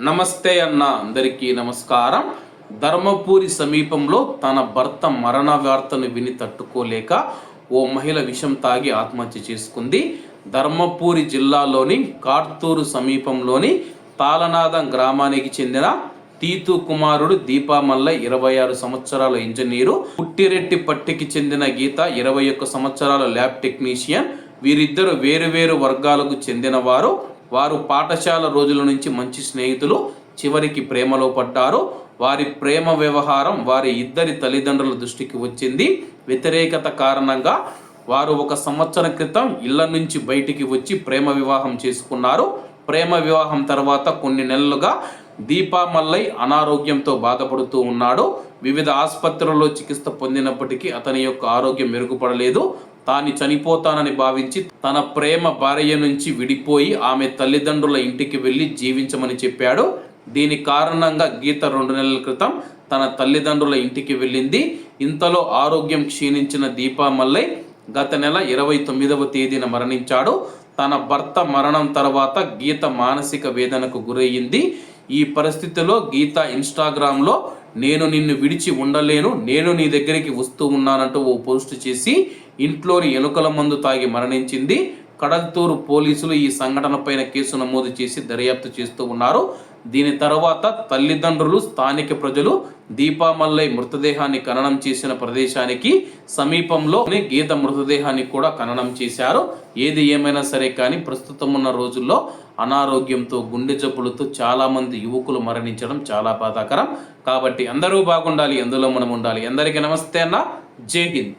నమస్తే అన్న అందరికీ నమస్కారం. ధర్మపూరి సమీపంలో తన భర్త మరణ వార్తను విని తట్టుకోలేక ఓ మహిళ విషం తాగి ఆత్మహత్య చేసుకుంది. ధర్మపూరి జిల్లాలోని కార్తూరు సమీపంలోని తాళనాదం గ్రామానికి చెందిన తీతు కుమారుడు దీపామల్ల ఇరవై ఆరు సంవత్సరాల ఇంజనీరు. పుట్టిరెట్టి పట్టికి చెందిన గీత ఇరవై ఒక్క సంవత్సరాల ల్యాబ్ టెక్నీషియన్. వీరిద్దరు వేరు వర్గాలకు చెందినవారు. వారు పాఠశాల రోజుల నుంచి మంచి స్నేహితులు చివరికి ప్రేమలో పడ్డారు. వారి ప్రేమ వ్యవహారం వారి ఇద్దరి తల్లిదండ్రుల దృష్టికి వచ్చింది. వ్యతిరేకత కారణంగా వారు ఒక సంవత్సరం క్రితం ఇళ్ళ నుంచి బయటికి వచ్చి ప్రేమ వివాహం చేసుకున్నారు. ప్రేమ వివాహం తర్వాత కొన్ని నెలలుగా దీపా మల్లై అనారోగ్యంతో బాధపడుతూ ఉన్నాడు. వివిధ ఆసుపత్రుల్లో చికిత్స పొందినప్పటికీ అతని యొక్క ఆరోగ్యం మెరుగుపడలేదు. తాను చనిపోతానని భావించి తన ప్రేమ భార్య నుంచి విడిపోయి ఆమె తల్లిదండ్రుల ఇంటికి వెళ్ళి జీవించమని చెప్పాడు. దీని కారణంగా గీత రెండు నెలల క్రితం తన తల్లిదండ్రుల ఇంటికి వెళ్ళింది. ఇంతలో ఆరోగ్యం క్షీణించిన దీపా మల్లై గత నెల ఇరవై తొమ్మిదవ తేదీన మరణించాడు. తన భర్త మరణం తర్వాత గీత మానసిక వేదనకు గురయ్యింది. ఈ పరిస్థితిలో గీత ఇన్స్టాగ్రామ్లో నేను నిన్ను విడిచి ఉండలేను నేను నీ దగ్గరికి వస్తూ ఉన్నానంటూ ఓ పోస్ట్ చేసి ఇంట్లోని ఎలుకల మందు తాగి మరణించింది. కడల్తూరు పోలీసులు ఈ సంఘటనపైన కేసు నమోదు చేసి దర్యాప్తు చేస్తూ ఉన్నారు. దీని తర్వాత తల్లిదండ్రులు స్థానిక ప్రజలు దీపామల్లై మృతదేహాన్ని ఖననం చేసిన ప్రదేశానికి సమీపంలోనే గీత మృతదేహాన్ని కూడా ఖననం చేశారు. ఏది ఏమైనా సరే కానీ ప్రస్తుతం ఉన్న రోజుల్లో అనారోగ్యంతో గుండె జబ్బులతో చాలామంది యువకులు మరణించడం చాలా బాధాకరం. కాబట్టి అందరూ బాగుండాలి అందులో మనం ఉండాలి. అందరికీ నమస్తే అన్న. జై హింద్.